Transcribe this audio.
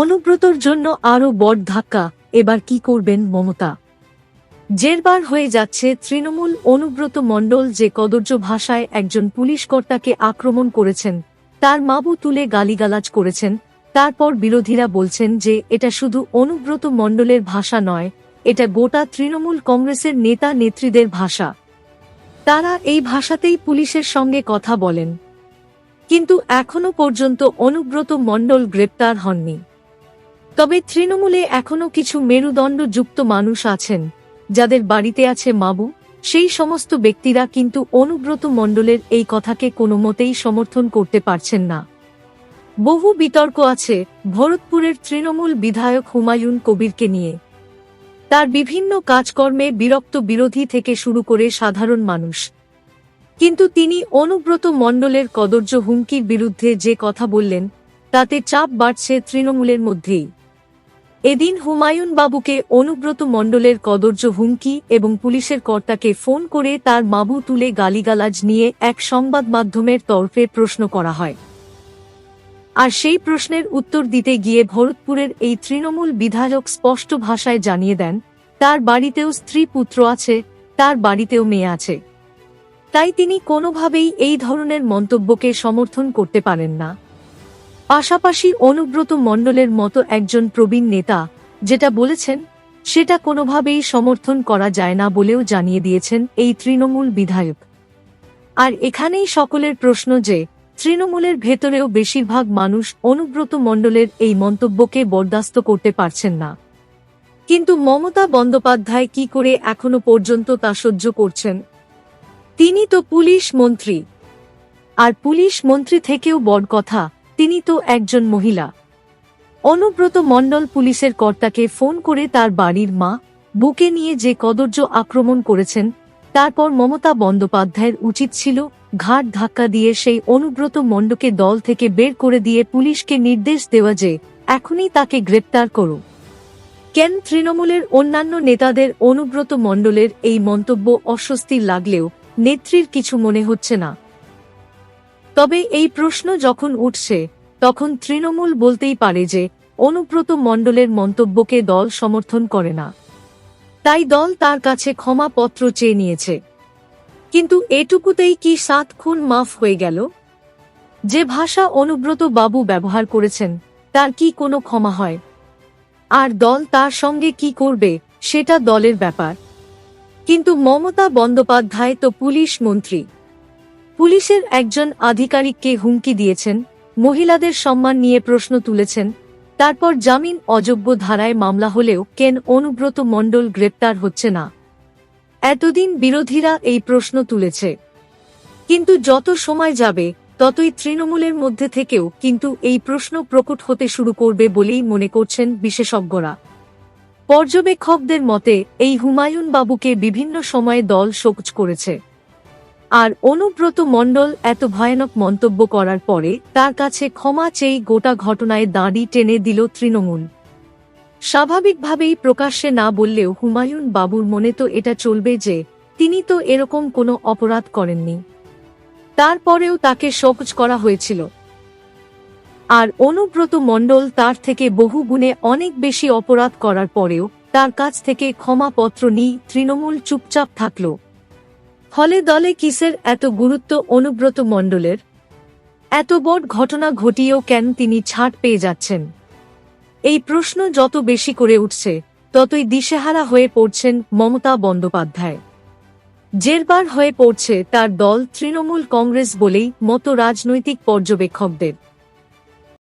অনুব্রতর জন্য আরও বড় ধাক্কা। এবার কি করবেন মমতা? জেরবার হয়ে যাচ্ছে তৃণমূল অনুব্রত মণ্ডল যে কদর্য ভাষায় একজন পুলিশ কর্তাকে আক্রমণ করেছেন, তার মাবু তুলে গালিগালাজ করেছেন, তারপর বিরোধীরা বলছেন যে এটা শুধু অনুব্রত মণ্ডলের ভাষা নয়, এটা গোটা তৃণমূল কংগ্রেসের নেতা নেত্রীদের ভাষা। তারা এই ভাষাতেই পুলিশের সঙ্গে কথা বলেন। কিন্তু এখনও পর্যন্ত অনুব্রত মণ্ডল গ্রেপ্তার হননি। তবে তৃণমূলে এখনও কিছু মেরুদণ্ডযুক্ত মানুষ আছেন, যাদের বাড়িতে আছে মাবু, সেই সমস্ত ব্যক্তিরা কিন্তু অনুব্রত মণ্ডলের এই কথাকে কোনো মতেই সমর্থন করতে পারছেন না। বহু বিতর্ক আছে ভরতপুরের তৃণমূল বিধায়ক হুমায়ুন কবিরকে নিয়ে। তার বিভিন্ন কাজকর্মে বিরক্ত বিরোধী থেকে শুরু করে সাধারণ মানুষ। কিন্তু তিনি অনুব্রত মণ্ডলের কদর্য হুমকির বিরুদ্ধে যে কথা বললেন, তাতে চাপ বাড়ছে তৃণমূলের মধ্যেই। এদিন হুমায়ুন বাবুকে অনুব্রত মণ্ডলের কদর্য হুমকি এবং পুলিশের কর্তাকে ফোন করে তার মাবু তুলে গালিগালাজ নিয়ে এক সংবাদ মাধ্যমের তরফে প্রশ্ন করা হয়। আর সেই প্রশ্নের উত্তর দিতে গিয়ে ভরতপুরের এই তৃণমূল বিধায়ক স্পষ্ট ভাষায় জানিয়ে দেন, তার বাড়িতেও স্ত্রী পুত্র আছে, তার বাড়িতেও মেয়ে আছে। তাই তিনি কোনোভাবেই এই ধরনের মন্তব্যকে সমর্থন করতে পারেন না। পাশাপাশি অনুব্রত মণ্ডলের মতো একজন প্রবীণ নেতা, যেটা বলেছেন, সেটা কোনোভাবেই সমর্থন করা যায় না বলেও জানিয়ে দিয়েছেন এই তৃণমূল বিধায়ক। আর এখানেই সকলের প্রশ্ন যে, তৃণমূলের ভেতরেও বেশিরভাগ মানুষ অনুব্রত মণ্ডলের এই মন্তব্যকে বরদাস্ত করতে পারছেন না। কিন্তু মমতা বন্দ্যোপাধ্যায় কি করে এখনও পর্যন্ত তা সহ্য করছেন? তিনি তো পুলিশ মন্ত্রী। আর পুলিশ মন্ত্রী থেকেও বড় কথা তিনি তো একজন মহিলা। অনুব্রত মণ্ডল পুলিশের কর্তাকে ফোন করে তার বাড়ির মা, বুকে নিয়ে যে কদর্য আক্রমণ করেছেন, তারপর মমতা বন্দ্যোপাধ্যায়ের উচিত ছিল ঘাট ধাক্কা দিয়ে সেই অনুব্রত মণ্ডকে দল থেকে বের করে দিয়ে পুলিশকে নির্দেশ দেওয়া যে, এখনই তাকে গ্রেপ্তার করো। কেন তৃণমূলের অন্যান্য নেতাদের অনুব্রত মণ্ডলের এই মন্তব্য অস্বস্তির লাগলেও নেত্রীর কিছু মনে হচ্ছে না। তবে এই প্রশ্ন যখন উঠছে তখন তৃণমূল বলতেই পারে যে, অনুব্রত মণ্ডলের মন্তব্যকে দল সমর্থন করে না। তাই দল তার কাছে ক্ষমাপত্র চেয়ে নিয়েছে। কিন্তু এটুকুতেই কি সাত খুন মাফ হয়ে গেল? যে ভাষা অনুব্রত বাবু ব্যবহার করেছেন, তার কি কোনো ক্ষমা হয়? আর দল তার সঙ্গে কি করবে, সেটা দলের ব্যাপার। কিন্তু মমতা বন্দ্যোপাধ্যায় তো পুলিশ মন্ত্রী। পুলিশের একজন আধিকারিককে হুমকি দিয়েছেন মহিলাদের সম্মান নিয়ে প্রশ্ন তুলেছেন, তারপর জামিন অযোগ্য ধারায় মামলা হলেও কেন অনুব্রত মণ্ডল গ্রেপ্তার হচ্ছে না? এতদিন বিরোধীরা এই প্রশ্ন তুলেছে। কিন্তু যত সময় যাবে, ততই তৃণমূলের মধ্যে থেকেও কিন্তু এই প্রশ্ন প্রকট হতে শুরু করবে বলেই মনে করছেন বিশেষজ্ঞরা। পর্যবেক্ষকদের মতে, এই হুমায়ুন বাবুকে বিভিন্ন সময়ে দল শোকজ করেছে। আর অনুব্রত মণ্ডল এত ভয়ানক মন্তব্য করার পরে তার কাছে ক্ষমা চেয়ে গোটা ঘটনায় দাঁড়ি টেনে দিল তৃণমূল। স্বাভাবিকভাবেই প্রকাশ্যে না বললেও হুমায়ুন বাবুর মনে তো এটা চলবে যে, তিনি তো এরকম কোনো অপরাধ করেননি। তারপরেও তাকে শোকজ করা হয়েছিল। আর অনুব্রত মণ্ডল তার থেকে বহু গুণে অনেক বেশি অপরাধ করার পরেও তার কাছ থেকে ক্ষমাপত্র নিয়ে তৃণমূল চুপচাপ থাকল। ফলে দলে কিসের এত গুরুত্ব অনুব্রত মণ্ডলের? এত বড় ঘটনা ঘটিয়েও কেন তিনি ছাড় পেয়ে যাচ্ছেন? এই প্রশ্ন যত বেশি করে উঠছে, ততই দিশেহারা হয়ে পড়ছেন মমতা বন্দ্যোপাধ্যায়। জেরবার হয়ে পড়ছে তার দল তৃণমূল কংগ্রেস বলেই মতো রাজনৈতিক পর্যবেক্ষকদের।